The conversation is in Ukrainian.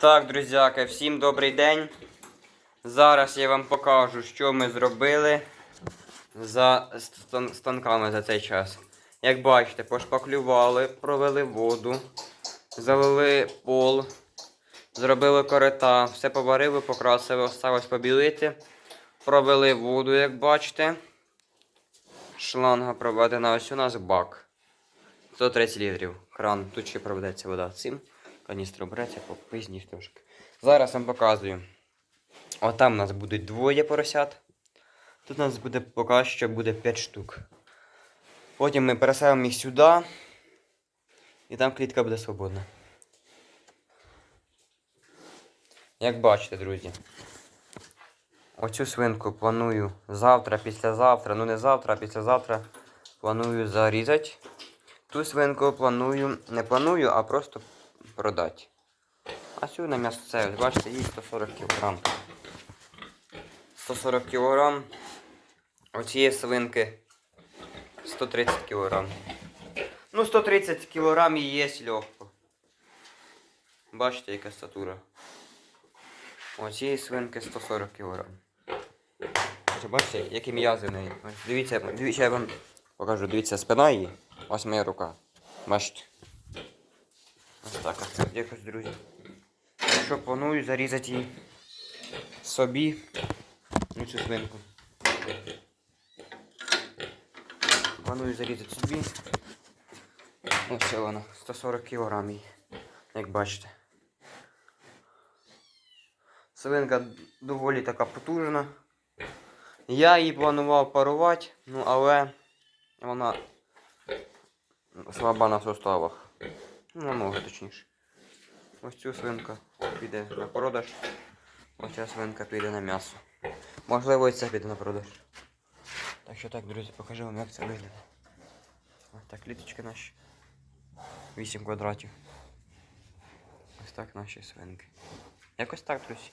Так, друзяки, всім добрий день. Зараз я вам покажу, що ми зробили за станками за цей час. Як бачите, пошпаклювали, провели воду, залили пол, зробили корита, все поварили, покрасили, осталось побілити. Провели воду, як бачите. Шланга проведена, ось у нас бак. 130 літрів. Кран. Тут ще проведеться вода цим. Каністру береться попізніше трошки. Зараз вам показую. Отам у нас будуть двоє поросят. Тут у нас буде поки що буде 5 штук. Потім ми переселимо їх сюди. І там клітка буде свободна. Як бачите, друзі. Оцю свинку планую завтра, післязавтра, ну не завтра, а післязавтра планую зарізати. Ту свинку планую, не планую, а просто продати. А на м'ясце, ось бачите, їй 140 кг. 140 кг. Оцієї свинки 130 кг. Ну, 130 кг і є легко. Бачите, яка статура. Оцієї свинки 140 кг. Бачите, які м'язи в неї. Дивіться, дивіться, я вам покажу, дивіться, спина її. Ось моя рука. Бачите? Ось так ось. Якось, друзі. Що планую зарізати її собі. Ну, цю свинку. Планую зарізати собі. Ось вона, 140 кг як бачите. Свинка доволі така потужна. Я її планував парувати, ну але вона слаба на суставах. Ну, ноги точніше. Ось цю свинка піде на продаж. Ось ця свинка піде на м'ясо. Можливо, і це піде на продаж. Так що так, друзі, покажу вам, як це виглядає. Ось так кліточки наші. 8 квадратів. Ось так наші свинки. Якось так, друзі.